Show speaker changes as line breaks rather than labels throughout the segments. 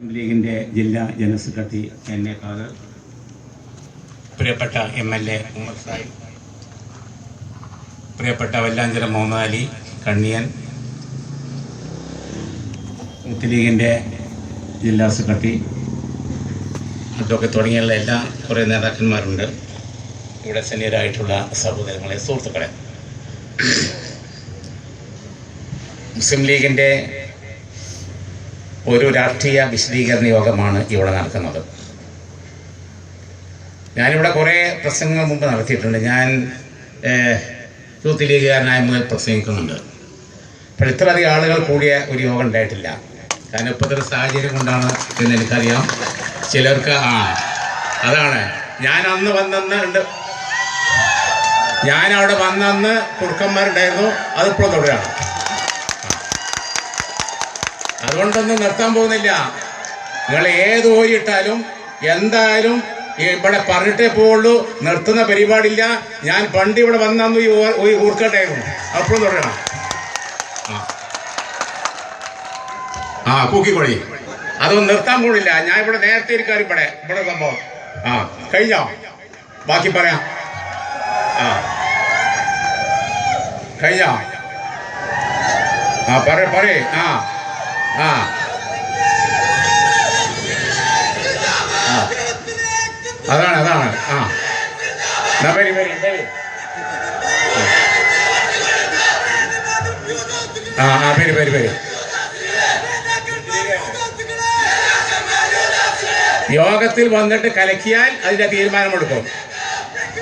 മുസ്ലിം ലീഗിന്റെ ജില്ലാ general secretary എന്നെ ഖാദർ. പ്രിയപ്പെട്ട M L A Ummer Sahib. പ്രിയപ്പെട്ട വല്ലാഞ്ചിറ മുഹമ്മദ് അലി കണ്ണിയൻ. യൂത്ത് ലീഗിന്റെ ജില്ലാ സെക്രട്ടറി. അതൊക്കെ തുടങ്ങിയുള്ള എല്ലാ കുറേ നേതാക്കന്മാരുണ്ട്. ഇവിടെ സന്നിധരായിട്ടുള്ള സഹോദരങ്ങളെ സുഹൃത്തുക്കളെ. മുസ്ലിം ലീഗിന്റെ ഒരു രാഷ്ട്രീയ വിശദീകരണ യോഗമാണ് ഇവിടെ നടക്കുന്നത്. ഞാനിവിടെ കുറേ പ്രസംഗങ്ങൾ മുമ്പ് നടത്തിയിട്ടുണ്ട്. ഞാൻ യൂത്ത് ലീഗുകാരനായ മുതൽ പ്രസംഗിക്കുന്നുണ്ട്. അപ്പോൾ ഇത്രയധികം ആളുകൾ കൂടിയ ഒരു യോഗം ഉണ്ടായിട്ടില്ല. കാരണം ഇപ്പോഴത്തെ ഒരു സാഹചര്യം കൊണ്ടാണ് എന്ന് എനിക്കറിയാം. ചിലർക്ക് ആ അതാണ്. ഞാൻ അന്ന് വന്നെന്ന് ഉണ്ട്. ഞാൻ അവിടെ വന്നന്ന് കുറുക്കന്മാരുണ്ടായിരുന്നു അതിപ്പോൾ തുടരാണ്. അതുകൊണ്ടൊന്നും നിർത്താൻ പോകുന്നില്ല. നിങ്ങൾ ഏത് ഓരിയിട്ടാലും എന്തായാലും ഇവിടെ പറഞ്ഞിട്ടേ പോവുള്ളൂ. നിർത്തുന്ന പരിപാടിയില്ല. ഞാൻ പണ്ട് ഇവിടെ വന്നു ഈ ഊർക്കട്ടായിരുന്നു അപ്പോഴും തുടരണം. ആ. കൂക്കിക്കൊള്ളി അതൊന്നും നിർത്താൻ പോകുന്നില്ല. ഞാൻ ഇവിടെ നേരത്തെ ഇരിക്കാറ് ഇവിടെ. ഇവിടെ സംഭവം. ആ കഴിഞ്ഞോ? ബാക്കി പറയാം. ആ. കഴിഞ്ഞോ? ആ പറ പറയേ. ആ. ആ. അതാണ് അതാണ്. ആ. വരി വരി വരി. ആ ആ വരി വരി വരി. യോഗത്തിൽ വന്നിട്ട് കലക്കിയാൽ അതിന്റെ തീരുമാനമെടുക്കും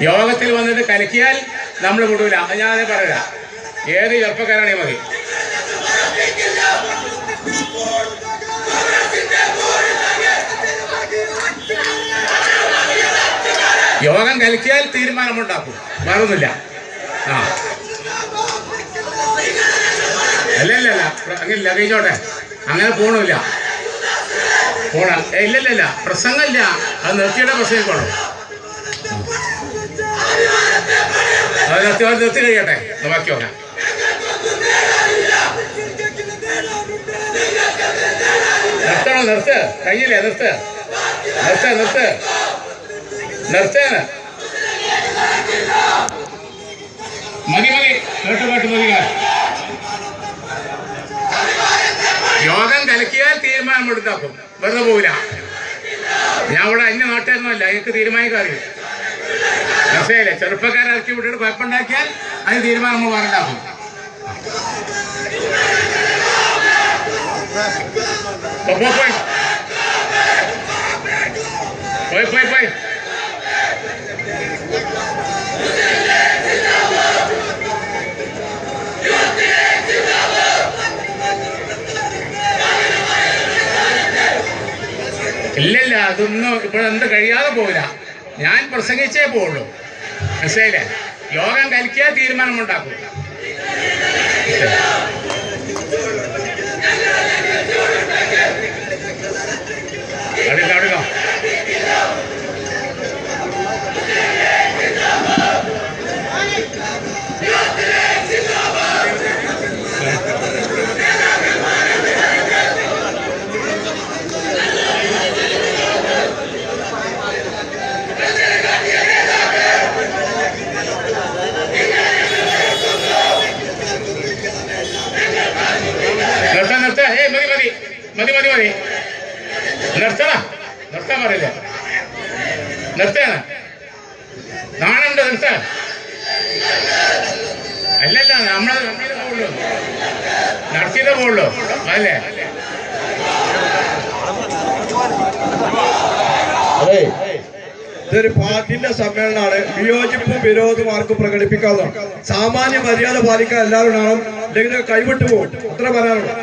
യോഗത്തിൽ വന്നിട്ട് കലക്കിയാൽ നമ്മൾ വിടൂല. ഞാൻ പറയാ ഏത് ചെറുപ്പക്കാരാണെങ്കിൽ മതി. യോഗം കലക്കിയാൽ തീരുമാനമുണ്ടാക്കും. വേറൊന്നുമില്ല. ആ. അല്ല അല്ല അല്ല. അങ്ങനില്ല കഴിഞ്ഞോട്ടെ. അങ്ങനെ പോണില്ല പോണ ഇല്ലല്ലല്ല ഇല്ല ഇല്ല ഇല്ല. പ്രസംഗമില്ല. അത് നിർത്തിയുടെ പ്രസംഗിക്കോളൂ അത് നിർത്തി നിർത്തി കഴിയട്ടെ. ബാക്കി നോക്കാം. നിർത്തണോ നിർത്ത്. കഴിഞ്ഞില്ലേ നിർത്ത്. നിർത്ത് നിർത്ത്. നിർത്തേന്. മതി മതി. കേട്ട് കേട്ട് മതി യോഗം കലക്കിയാൽ തീരുമാനമെടുത്താക്കും വെറുതെ പോവില്ല. ഞാൻ ഇവിടെ അന്യ നാട്ടായിരുന്നല്ല എനിക്ക് തീരുമാനിക്കാറില്ല മനസ്സിലായില്ലേ? ചെറുപ്പക്കാരാക്കി വിട്ടിട്ട് കുഴപ്പമുണ്ടാക്കിയാൽ അതിന് തീരുമാനം നമ്മൾ പറഞ്ഞാക്കും പോയി പോയി പോയി. ഇല്ലില്ല അതൊന്നും ഇപ്പോഴെന്ത് കഴിയാതെ പോവില്ല. ഞാൻ പ്രസംഗിച്ചേ പോവുള്ളൂ. മനസ്സിലായില്ലേ? യോഗം കലിക്കാൻ തീരുമാനമുണ്ടാക്കും അടുക്ക അടുക്ക നിർത്താൻ നിർത്ത ഏ മതി മതി മതി. നിർത്തണ നിർത്താൻ പറയില്ല നിർത്തേണ്. നാണുണ്ട് നിർത്താൻ. അല്ലല്ല നടത്തിയതേ പോവുള്ളൂ. നടത്തിയതേ പോവുള്ളൂ. അല്ലേ
അതെ. ഇതൊരു പാർട്ടിന്റെ സമ്മേളനമാണ്. വിയോജിപ്പും വിരോധവും ആർക്കും പ്രകടിപ്പിക്കാവുന്നതാണ്. സാമാന്യ മര്യാദ പാലിക്കാൻ എല്ലാവരും ആണോ അല്ലെങ്കിൽ കൈവിട്ടു പോകും. അത്ര പറയാനുള്ളൂ.